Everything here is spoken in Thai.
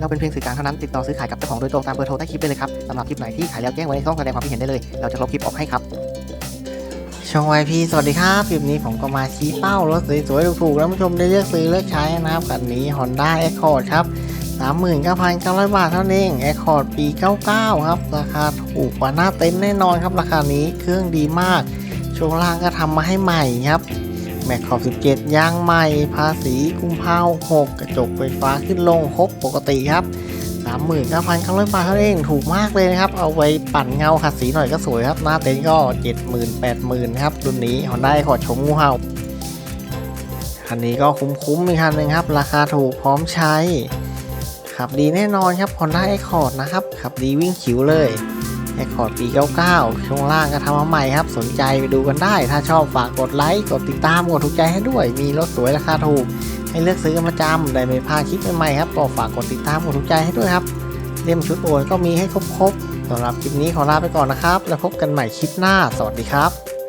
เราเป็นเพียงสื่อกลางเท่านั้นติดต่อซื้อขายกับเจ้าของโดยตรงตามเบอร์โทรใต้คลิปได้เลยครับสำหรับคลิปไหนที่ขายแล้วแจ้งไว้ในช่องแสดงความคิดเห็นได้เลย เราจะลบคลิปออกให้ครับช่องวายพีสวัสดีครับคลิปนี้ผมก็มาชี้เป้ารถสวยๆถูกๆแล้วผู้ชมได้เลือกซื้อเลือกใช้นะครับคันนี้ Honda Accord ครับ39,900 บาทเท่านั้นเอง Accord ปี 99 ครับ ราคาถูกกว่าหน้าเต็นท์แน่นอนครับ ราคานี้เครื่องดีมาก ช่วงล่างก็ทำมาให้ใหม่ครับ แม็กขอบ 17 ยางใหม่ ภาษีกุมภา6กกระจกไฟฟ้าขึ้นลงครบปกติครับ 39,900 บาทเท่านั้นเองถูกมากเลยนะครับ เอาไว้ปั่นเงาขัดสีหน่อยก็สวยครับ หน้าเต็นท์ก็ 70,000 80,000ครับรุ่นนี้ Honda Accord ชมงูเห่าคันนี้ก็คุ้มๆอีกคันหนึ่งครับ ราคาถูกพร้อมใช้ขับดีแน่นอนครับ Honda Accord นะครับขับดีวิ่งขิวเลย Accord ปี99 ช่วงล่างก็ทำมาใหม่ครับ สนใจไปดูกันได้ ถ้าชอบฝากกดไลค์ กดติดตาม กดถูกใจให้ด้วย มีรถสวยราคาถูก ให้เลือกซื้อกันประจำได้ไม่พลาดคลิปใหม่ๆครับก็ฝากกดติดตาม กดถูกใจให้ด้วยครับ เล่มชุดโอนก็มีให้ครบๆสำหรับคลิปนี้ขอลาไปก่อนนะครับ แล้วพบกันใหม่คลิปหน้า สวัสดีครับ